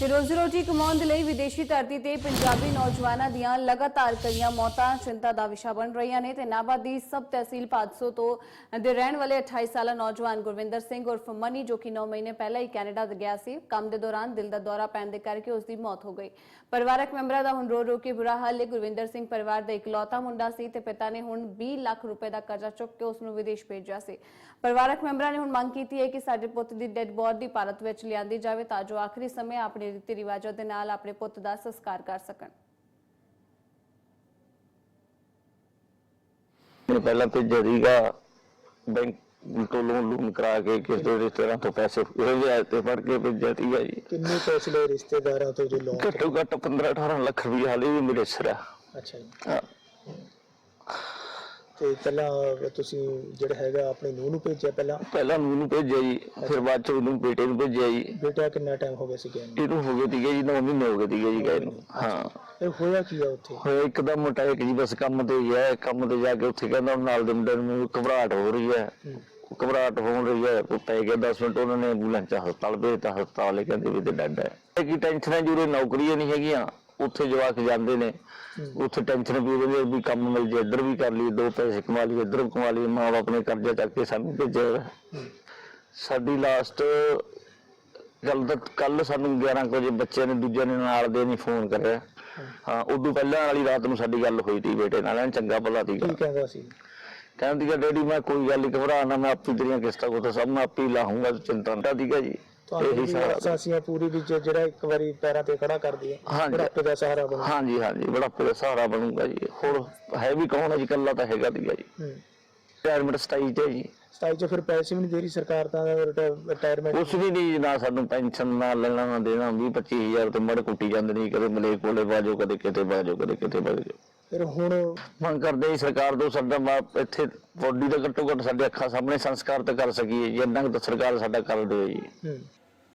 ਤੇ ਰੋਜ਼ੀ ਰੋਟੀ ਕਮਾਉਣ ਦੇ ਲਈ ਵਿਦੇਸ਼ੀ ਧਰਤੀ ਤੇ ਪੰਜਾਬੀ ਨੌਜਵਾਨਾਂ ਦੀਆਂ ਲਗਾਤਾਰ ਕਈਆਂ ਮੌਤਾਂ ਚਿੰਤਾ ਦਾ ਵਿਸ਼ਾ ਬਣ ਰਹੀਆਂ ਨੇ ਤੇ ਨਾਭਾ ਦੀ ਸਬ ਤਹਿਸੀਲ ਪਾਦਸੋ ਤੋਂ ਦੇ ਰਹਿਣ ਵਾਲੇ 28 ਸਾਲਾ ਨੌਜਵਾਨ ਗੁਰਵਿੰਦਰ ਸਿੰਘ ਉਰਫ ਮਨੀ, ਜੋ ਕਿ 9 ਮਹੀਨੇ ਪਹਿਲਾਂ ਹੀ ਕੈਨੇਡਾ ਗਿਆ ਸੀ, ਕੰਮ ਦੇ ਦੌਰਾਨ ਦਿਲ ਦਾ ਦੌਰਾ ਪੈਣ ਦੇ ਕਰਕੇ ਉਸ ਦੀ ਮੌਤ ਹੋ ਗਈ। ਪਰਿਵਾਰਕ ਮੈਂਬਰਾਂ ਦਾ ਹੁਣ ਰੋ ਰੋ ਕੇ ਬੁਰਾ ਹਾਲ ਹੈ। ਗੁਰਵਿੰਦਰ ਸਿੰਘ ਪਰਿਵਾਰ ਦਾ ਇਕਲੌਤਾ ਮੁੰਡਾ ਸੀ ਤੇ ਪਿਤਾ ਨੇ ਹੁਣ 20 ਲੱਖ ਰੁਪਏ ਦਾ ਕਰਜ਼ਾ ਚੁੱਕ ਕੇ ਉਸ ਨੂੰ ਵਿਦੇਸ਼ ਭੇਜਿਆ ਸੀ। ਪਰਿਵਾਰਕ ਮੈਂਬਰਾਂ ਨੇ ਹੁਣ ਮੰਗ ਕੀਤੀ ਹੈ ਕਿ ਸਾਡੇ ਪੁੱਤ ਦੀ ਡੈੱਡ ਬੋਡੀ ਭਾਰਤ ਵਿੱਚ ਲਿਆਂਦੀ ਜਾਵੇ ਤਾਂ ਜੋ ਆਖਰੀ ਸਮੇਂ ਆਪਣੇ ਰੀਤੀ ਰਿਵਾਜਾਂ ਦੇ ਨਾਲ ਆਪਣੇ ਪੁੱਤ ਦਾ ਸੰਸਕਾਰ ਕਰ ਸਕਣ। ਮੈਨੂੰ ਪਹਿਲਾਂ ਭੇਜਿਆ ਸੀਗਾ ਬੈਂਕ ਤੋਂ ਲੋਨ ਲੂਨ ਕਰਾ ਕੇ ਕਿਸੇ ਦੇ ਰਿਸ਼ਤੇਦਾਰਾਂ ਤੋਂ ਪੈਸੇ ਉਹ ਵਿਆਜ ਤੇ ਫੜ ਕੇ ਭੇਜਿਆ ਸੀਗਾ ਜੀ। ਕਿੰਨੇ ਪੈਸੇ ਲਏ ਰਿਸ਼ਤੇਦਾਰਾਂ ਤੋਂ ਜੋ ਲੋਨ ਘੱਟੋ ਘੱਟ 15 18 ਲੱਖ ਰੁਪਏ ਹਾਲੇ ਵੀ ਮੇਰੇ ਸਿਰ ਆ। ਅੱਛਾ ਜੀ। ਹਾਂ। ਤੇ ਪਹਿਲਾਂ ਤੁਸੀਂ ਜਿਹੜਾ ਹੈਗਾ ਆਪਣੀ ਨੂੰਹ ਨੂੰ ਭੇਜਿਆ ਪਹਿਲਾਂ? ਪਹਿਲਾਂ ਮੈਨੂੰ ਭੇਜਿਆ ਜੀ ਫਿਰ ਬਾਅਦ ਚ ਉਹਨੂੰ ਬੇਟੇ ਨੂੰ ਭੇਜਿਆ ਜੀ। ਬੇਟਾ ਕਿੰਨਾ ਟਾਈਮ ਹੋ ਗਿਆ ਸੀ ਨੂੰ? ਇਹਨੂੰ ਹੋ ਗਏ ਸੀਗੇ ਜੀ 9 ਮਹੀਨੇ ਹੋ ਗਏ ਸੀਗੇ ਜੀ ਗਏ ਨੂੰ। ਹਾਂ। ਇਹ ਹੋਇਆ ਕੀ ਆ ਉੱਥੇ? ਹੋਇਆ ਇੱਕਦਮ ਅਟੈਕ ਜੀ ਬਸ ਕੰਮ ਤੇ ਗਿਆ ਕੰਮ ਤੇ ਜਾ ਕੇ ਉੱਥੇ ਕਹਿੰਦਾ ਨਾਲ ਦੇ ਮੁੰਡੇ ਨੂੰ ਘਬਰਾਹਟ ਹੋ ਰਹੀ ਹੈ। ਘਬਰਾਹਟ ਹੋ ਰਹੀ ਹੈ ਉਹ ਪੈ ਗਿਆ 10 ਮਿੰਟ ਉਹਨਾਂ ਨੇ ਐਂਬੂਲੈਂਸ ਹਸਪਤਾਲ ਭੇਜਤਾ ਹਸਪਤਾਲ ਕਹਿੰਦੇ ਵੀ ਤੇ ਡੈਡ ਹੈ। ਇਹ ਕੀ ਟੈਨਸ਼ਨ ਹੈ ਜੁਰੇ ਨੌਕਰੀਆਂ ਨਹੀਂ ਹੈਗੀਆਂ। ਉੱਥੇ ਜਵਾਕ ਜਾਂਦੇ ਨੇ। ਉੱਥੇ ਟੈਨਸ਼ਨ ਵੀ ਉਹਦੇ ਵੀ ਕੰਮ ਮਿਲ ਜੇ ਇੱਧਰ ਵੀ ਕਰ ਲਈ ਦੋ ਪੈਸੇ ਕਮਾ ਲਈ ਇੱਧਰ ਕਮਾ ਲਈ ਮਾਂ ਬਾਪ ਨੇ ਕਰਜ਼ਾ ਚੱਕ ਕੇ ਸਾਨੂੰ ਭੇਜਿਆ। ਸਾਡੀ ਲਾਸਟ ਗੱਲ ਤਾਂ ਕੱਲ ਸਾਨੂੰ 11 ਕੁ ਵਜੇ ਬੱਚਿਆਂ ਨੇ ਦੂਜਿਆਂ ਨੇ ਨਾਲ ਦੇ ਨਹੀਂ ਫੋਨ ਕਰਿਆ। ਹਾਂ। ਉਦੋਂ ਪਹਿਲਾਂ ਵਾਲੀ ਰਾਤ ਨੂੰ ਸਾਡੀ ਗੱਲ ਹੋਈ ਸੀ ਬੇਟੇ ਨਾਲ ਐਨ ਚੰਗਾ ਭਲਾ ਸੀਗਾ। ਕੀ ਕਹਿੰਦਾ ਸੀ? ਕਹਿੰਦੀ ਕਿ ਡੈਡੀ ਮੈਂ ਕੋਈ ਗੱਲ ਨਹੀਂ ਘਬਰਾ ਨਾ ਮੈਂ ਆਪੀ ਤੇਰੀਆਂ ਕਿਸ਼ਤਾਂ ਕੋ ਤਾਂ ਸਭ ਮੈਂ ਆਪੀ ਲਾਹੂੰਗਾ ਚਿੰਤਾ ਨਾ ਦੀਗਾ ਜੀ। ਤੁਹਾਨੂੰ ਇਹੀ ਵੀ ਸਾਰਾ ਸਾਸੀਆਂ ਪੂਰੀ ਵਿੱਚ ਜਿਹੜਾ ਇੱਕ ਵਾਰੀ ਪੈਰਾਂ ਤੇ ਖੜਾ ਕਰਦੀ ਹੈ ਹਾਂਜੀ। ਬੁਢਾਪੇ ਦਾ ਸਹਾਰਾ ਬਣੂ। ਹਾਂਜੀ ਹਾਂਜੀ ਬੜਾ ਪੂਰਾ ਸਹਾਰਾ ਬਣੂਗਾ ਜੀ। ਹੋਰ ਹੈ ਵੀ ਕੌਣ ਅੱਜ ਕੱਲਾ ਤਾਂ ਹੈਗਾ ਦੀਗਾ ਜੀ। ਹੂੰ। ਰਿਟਾਇਰਮੈਂਟ ਸਟਾਈ ਤੇ ਜੀ। ਸਤਾਈ ਚ ਫਿਰ ਪੈਸੇ ਵੀ ਨਹੀਂ ਦੇ ਰਹੀ ਸਰਕਾਰ ਤਾਂ ਰਿਟਾਇਰਮੈਂਟ ਕੁਛ ਵੀ ਨਹੀਂ ਜੀ, ਨਾ ਸਾਨੂੰ ਪੈਨਸ਼ਨ ਨਾ ਲੈਣਾ ਨਾ ਦੇਣਾ। 20 25000 ਤੇ ਮੜ ਕੁੱਟੀ ਜਾਂਦੇ ਨਹੀਂ ਕਦੇ ਮਲੇ ਕੋਲੇ ਬਾਜੋ ਕਦੇ ਕਿਤੇ ਬਾਜੋ ਕਦੇ ਕਿਤੇ ਬਾਜੋ ਫਿਰ ਹੁਣ ਮੰਗ ਕਰਦੇ ਜੀ ਸਰਕਾਰ ਤੋਂ ਸਾਡਾ ਮਾ- ਇੱਥੇ ਬੋਡੀ ਦਾ ਘੱਟੋ ਘੱਟ ਸਾਡੇ ਅੱਖਾਂ ਸਾਹਮਣੇ ਸੰਸਕਾਰ ਤਾਂ ਕਰ ਸਕੀਏ ਜੀ ਇੰਨਾ ਕੁ ਤਾਂ ਸਰਕਾਰ ਸਾਡਾ ਕਰ ਦਿਓ ਜੀ। ਹੂੰ।